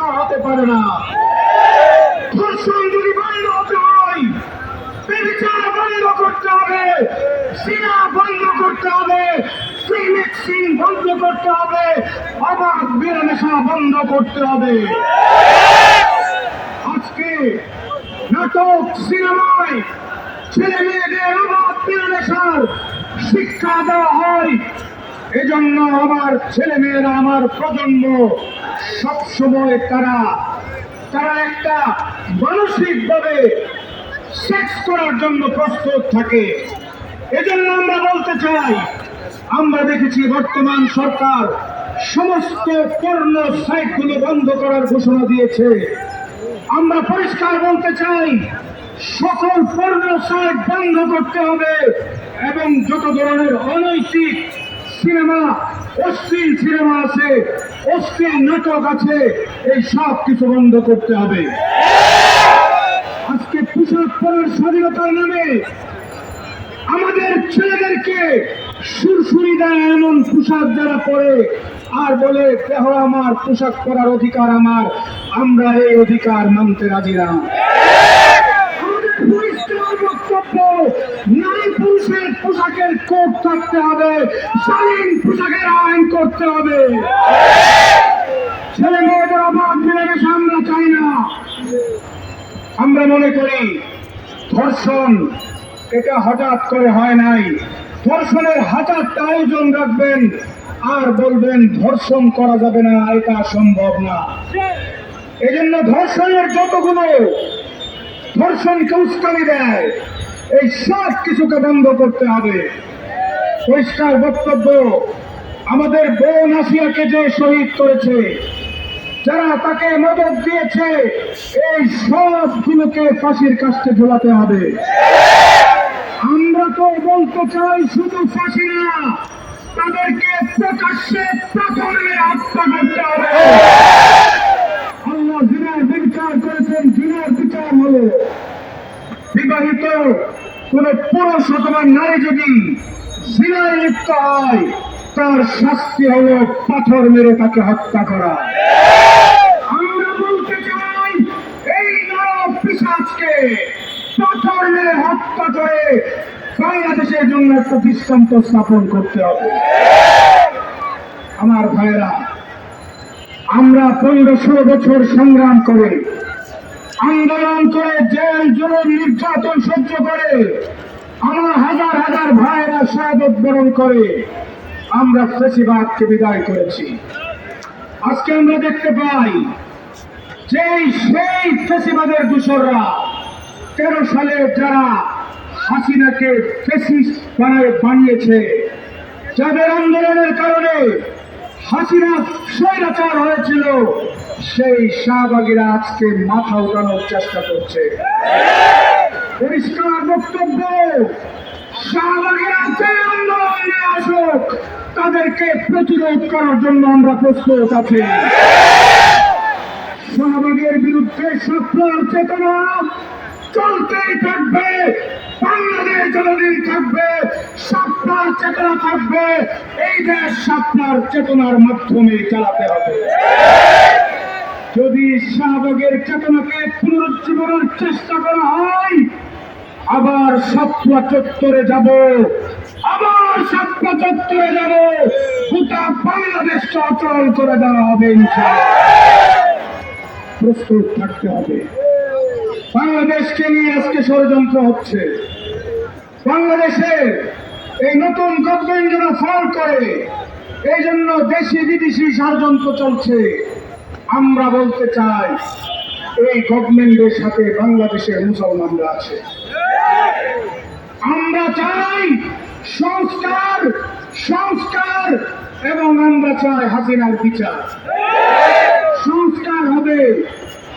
হতে পারে না। ধর্ষণ যদি বন্ধ হতে হয় বন্ধ করতে হবে, সিনা বন্ধ করতে হবে বন্ধ করতে হবে বন্ধ করতে হবে। আজকে নাটক সিনেমায় ছেলে মেয়েদের অবাধ মেলামেশার শিক্ষা দেওয়া হয়। এজন্য আমার ছেলে মেয়েরা আমার প্রজন্ম সবসময় তারা তারা একটা মানসিকভাবে সেক্স করার জন্য প্রস্তুত থাকে। এজন্য আমরা বলতে চাই, আমরা দেখেছি বর্তমান সরকার সমস্ত পণ্য সাইটগুলো বন্ধ করার ঘোষণা দিয়েছে। আমরা পরিষ্কার বলতে চাই, সকল পণ্য সাইট বন্ধ করতে হবে এবং যত ধরনের অনৈতিক সিনেমা, অশ্লীল সিনেমা আছে, অশ্লীল নাটক আছে, এই সব কিছু বন্ধ করতে হবে। আজকে পোশাক পরার স্বাধীনতার নামে আমাদের ছেলেদেরকে সুরসুরি দেয় এমন পোশাক যারা পরে, আর বলে, দেহ আমার, পোশাক পরার অধিকার আমার, আমরা এই অধিকার মানতে রাজি না আমাদের পরিষ্কার বক্তব্য নারী পুরুষের পোশাকের কোড থাকতে হবে। শালীন পোশাকের আইন করতে হবে। ছেলে মেয়েদের অভাব মিলেমিশে আমরা চাই না। আমরা মনে করি, ধর্ষণ, এটা হঠাৎ করে হয় নাই। ধর্ষণের হাজারটা আয়োজন রাখবেন, আর বলবেন, ধর্ষণ করা যাবে না, এটা সম্ভব না। এজন্য ধর্ষণের যতগুলো, ধর্ষণকে উস্কানি দেয়। এই সব কিছুকে বন্ধ করতে হবে। পরিষ্কার বক্তব্য, আমাদের বোন আসিয়াকে যে শহীদ করেছে, যারা তাকে মদত দিয়েছে, এই সবগুলোকে ফাঁসির কাছে ঝোলাতে হবে। আমরা তো বলতে চাই, শুধু ফাঁসি না, তাদেরকে প্রকাশ্যে প্রথমে হত্যা করতে হবে। আল্লাহ জিনার বিচার করেছেন, জিনার বিচার হলো। বিবাহিত কোন পুরুষ অথবা নারী যদি জিনায় লিপ্ত হয়, তার শাস্তি হলো পাথর মেরে তাকে হত্যা করা। আমরা বাংলাদেশের জন্য একটা স্থাপন করতে হবে। আমার আমরা পনেরো ষোলো বছর সংগ্রাম করে আন্দোলন করে জেল জুলুম নির্যাতন সহ্য করে, আমার হাজার হাজার ভাইয়েরা শাহাদত বরণ করে, আমরা ফেসিবাদকে বিদায় করেছি। আজকে আমরা দেখতে পাই যে সেই ফেসিবাদের দূষররা তেরো সালে যারা হাসিনাকে ফেসিস্ট বানায় বানিয়েছে, যাদের আন্দোলনের কারণে হাসিনা স্বৈরাচার হয়েছিল সেই শাহবাগীরা আজকে মাথা উঠানোর চেষ্টা করছে। পরিষ্কার বক্তব্য, শাহবাগীরা যে আন্দোলন আসুক, তাদেরকে প্রতিরোধ করার জন্য আমরা প্রস্তুত আছি। শাহবাগের বিরুদ্ধে স্বপ্নার চেতনা চলতেই থাকবে, বাংলাদেশ যতদিন থাকবে স্বপ্নার চেতনা থাকবে, এই দেশ স্বপ্নার চেতনার মাধ্যমে চালাতে হবে। যদি শাহবাগের চেতনাকে পুনরুজ্জীবনের চেষ্টা করা হয়, আবার সাতটা চত্বরে যাব, আবার সাতটা চত্বরে যাব, গোটা বাংলাদেশ অচল করে দেওয়া হবে প্রস্তুত থাকতে হবে। বাংলাদেশকে নিয়ে আজকে ষড়যন্ত্র হচ্ছে। বাংলাদেশে এই নতুন গভর্নমেন্ট যেন ফল করে এই জন্য দেশি বিদেশি ষড়যন্ত্র চলছে। আমরা বলতে চাই, এই গভর্নমেন্টের সাথে বাংলাদেশের মুসলমানরা আছে। আমরা চাই সংস্কার সংস্কার, এবং আমরা চাই হাসিনার বিচার। সংস্কার হবে,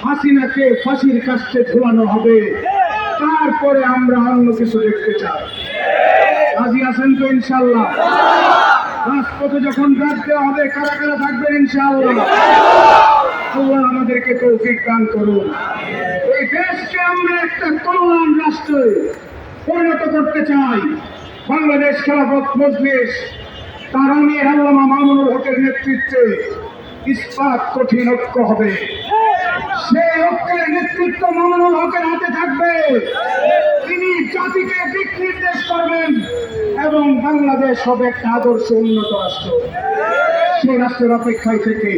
হাসিনাকে ফাঁসির কাছে ঝুলানো হবে। তারপরে আমরা অন্য কিছু দেখতে চাই। রাজি আছেন তো ইনশাল্লাহ রাজপথে যখন ডাক দেওয়া হবে, কারা কারা থাকবেন ইনশাল্লাহ আল্লাহ আমাদেরকে তৌফিক দান করুন। এই দেশকে আমরা একটা কল্যাণ রাষ্ট্রে পরিণত করতে চাই। বাংলাদেশ খেলাফত মজলিস তার আমি আল্লামা মামুনুল হকের নেতৃত্বে ইস্পাত কঠিন ঐক্য হবে। সেই ঐক্যের নেতৃত্ব মামুনুল হকের হাতে থাকবে। তিনি জাতিকে দিক নির্দেশ করবেন এবং বাংলাদেশ হবে একটা আদর্শ উন্নত রাষ্ট্র। সেই রাষ্ট্রের অপেক্ষায় থেকে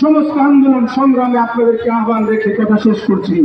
সমস্ত আন্দোলন সংগ্রামে আপনাদেরকে আহ্বান রেখে কথা শেষ করছি।